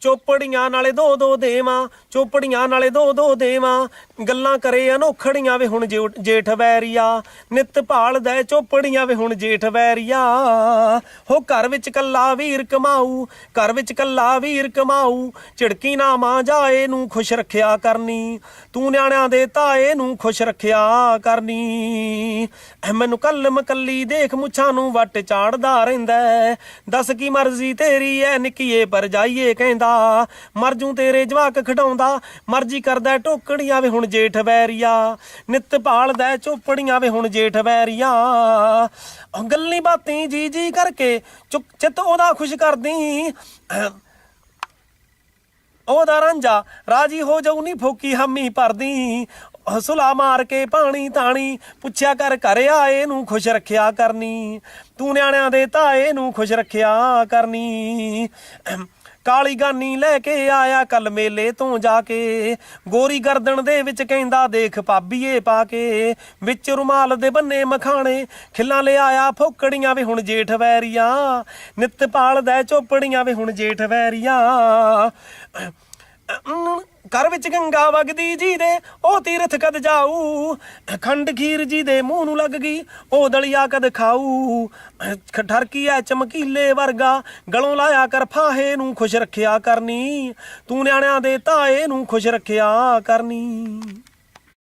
ਚੋਪੜੀਆਂ ਨਾਲੇ ਦੋ ਦੋ ਦੇਵਾਂ, ਚੋਪੜੀਆਂ ਨਾਲੇ ਦੋ ਦੋ ਦੇਵਾਂ। ਗੱਲਾਂ ਕਰੇ ਅਨੋਖੜੀਆਂ ਵੇ ਹੁਣ ਜੇਠ ਵੈਰੀਆ। ਨਿਤ ਭਾਲਦਾ ਏ ਚੋਪੜੀਆਂ ਵੇ ਹੁਣ ਜੇਠ ਵੈਰੀਆ। ਹੋ ਘਰ ਵਿੱਚ ਕੱਲਾ ਵੀਰ ਕਮਾਊ, ਘਰ ਵਿੱਚ ਕੱਲਾ ਵੀਰ ਕਮਾਊ। ਝਿੜਕੀ ਨਾ ਮਾਂ ਜਾਏ ਨੂੰ ਖੁਸ਼ ਰੱਖਿਆ ਕਰਨੀ। ਤੂੰ ਨਿਆਣਿਆਂ ਦੇ ਤਾਏ ਨੂੰ ਖੁਸ਼ ਰੱਖਿਆ ਕਰਨੀ। ਮੈਨੂੰ ਕੱਲ ਮਕੱਲੀ ਦੇਖ ਮੁੱਛਾਂ ਨੂੰ ਵੱਟ ਚਾੜਦਾ ਰਹਿੰਦਾ ਹੈ। ਦੱਸ ਕੀ ਮਰਜ਼ੀ ਤੇਰੀ ਐ, ਨਿੱਕੀਏ ਪਰ ਜਾਈਏ ਕਹਿੰਦਾ ਮਰ ਜੂ ਤੇਰੇ ਜਵਾਕ ਖਡਾਉਂਦਾ। ਮਰਜ਼ੀ ਕਰਦਾ ਟੋਕੜੀਆਂ ਵੇ ਹੁਣ ਜੇਠ ਵੈਰੀਆ। ਨਿੱਤ ਭਾਲਦਾ ਚੋਪੜੀਆਂ ਵੇ ਹੁਣ ਜੇਠ ਵੈਰੀਆ। ਗੱਲੀ ਬਾਤੀ ਜੀ ਜੀ ਕਰਕੇ ਚਿੱਤ ਉਹਦਾ ਖੁਸ਼ ਕਰਦੀ। ਉਹਦਾ ਰਾਂਝਾ ਰਾਜੀ ਹੋ ਜਾਊ ਨੀ ਫੋਕੀ ਹਮੀ ਭਰਦੀ। ਹਸੁਲਾ ਮਾਰ ਕੇ ਪਾਣੀ ਤਾਣੀ, ਪੁੱਛਿਆ ਕਰ ਘਰ ਆਏ ਨੂੰ ਖੁਸ਼ ਰੱਖਿਆ ਕਰਨੀ। ਤੂੰ ਨਿਆਣਿਆਂ ਦੇ ਤਾਏ ਨੂੰ ਖੁਸ਼ ਰੱਖਿਆ ਕਰਨੀ। ਕਾਲੀ ਗਾਨੀ ਲੈ ਕੇ ਆਇਆ ਕੱਲ ਮੇਲੇ ਤੋਂ ਜਾ ਕੇ। ਗੋਰੀ ਗਰਦਨ ਦੇ ਵਿੱਚ ਕਹਿੰਦਾ, ਦੇਖ ਭਾਬੀਏ ਪਾ ਕੇ। ਵਿੱਚ ਰੁਮਾਲ ਦੇ ਬੰਨੇ ਮਖਾਣੇ, ਖਿੱਲਾਂ ਲਿਆਇਆ ਫੋਕੜੀਆਂ ਵੇ ਹੁਣ ਜੇਠ ਵੈਰੀਆਂ। ਨਿੱਤ ਪਾਲਦਾ ਚੋਪੜੀਆਂ ਵੇ ਹੁਣ ਜੇਠ ਵੈਰੀਆਂ। ਘਰ ਵਿੱਚ ਗੰਗਾ ਵਗਦੀ ਜੀ ਦੇ ਉਹ ਤੀਰਥ ਕਦ ਜਾਊ? ਖੰਡ ਖੀਰ ਜੀ ਦੇ ਮੂੰਹ ਨੂੰ ਲੱਗ ਗਈ, ਉਹ ਦਲੀਆ ਕਦ ਖਾਊ? ਠਰਕੀ ਐ ਚਮਕੀਲੇ ਵਰਗਾ, ਗਲੋਂ ਲਾਇਆ ਕਰ ਫਾਹੇ ਨੂੰ ਖੁਸ਼ ਰੱਖਿਆ ਕਰਨੀ, ਤੂੰ ਨਿਆਣਿਆਂ ਦੇ ਤਾਏ ਨੂੰ ਖੁਸ਼ ਰੱਖਿਆ ਕਰਨੀ।